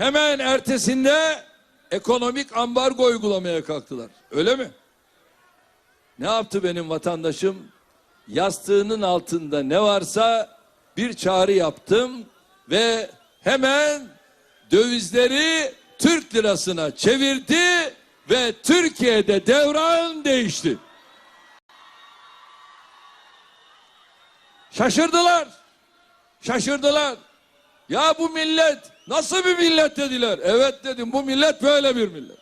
Hemen ertesinde ekonomik ambargo uygulamaya kalktılar. Öyle mi? Ne yaptı benim vatandaşım? Yastığının altında ne varsa bir çağrı yaptım ve hemen dövizleri Türk lirasına çevirdi ve Türkiye'de devran değişti. Şaşırdılar. Şaşırdılar. Ya bu millet nasıl bir millet dediler. Evet dedim bu millet böyle bir millet.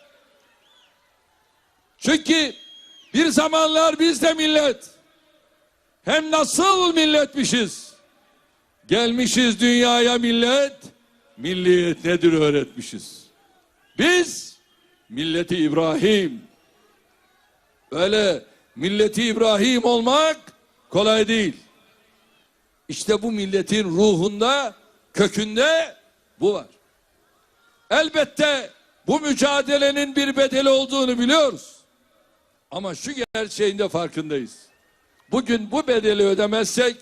Çünkü bir zamanlar biz de millet. Hem nasıl milletmişiz. Gelmişiz dünyaya millet. Milliyet nedir öğretmişiz. Biz milleti İbrahim. Öyle milleti İbrahim olmak kolay değil. İşte bu milletin ruhunda, kökünde bu var. Elbette bu mücadelenin bir bedeli olduğunu biliyoruz. Ama şu gerçeğin de farkındayız. Bugün bu bedeli ödemezsek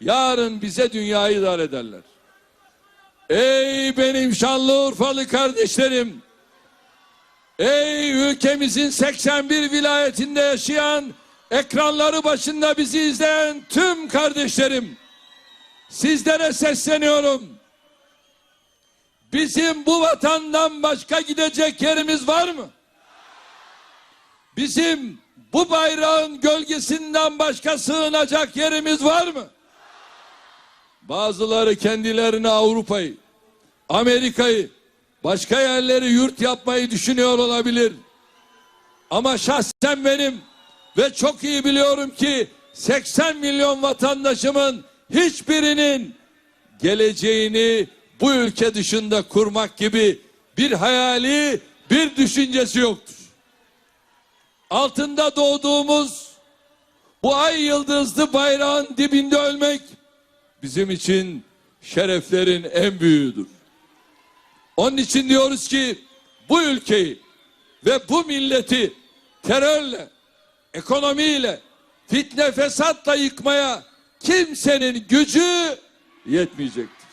yarın bize dünyayı dar ederler. Ey benim şanlı Urfalı kardeşlerim! Ey ülkemizin 81 vilayetinde yaşayan, ekranları başında bizi izleyen tüm kardeşlerim! Sizlere sesleniyorum. Bizim bu vatandan başka gidecek yerimiz var mı? Bizim bu bayrağın gölgesinden başka sığınacak yerimiz var mı? Bazıları kendilerine Avrupa'yı, Amerika'yı, başka yerleri yurt yapmayı düşünüyor olabilir. Ama şahsen benim ve çok iyi biliyorum ki 80 milyon vatandaşımın hiçbirinin geleceğini bu ülke dışında kurmak gibi bir hayali, bir düşüncesi yoktur. Altında doğduğumuz bu ay yıldızlı bayrağın dibinde ölmek bizim için şereflerin en büyüğüdür. Onun için diyoruz ki bu ülkeyi ve bu milleti terörle, ekonomiyle, fitne fesatla yıkmaya kimsenin gücü yetmeyecektir.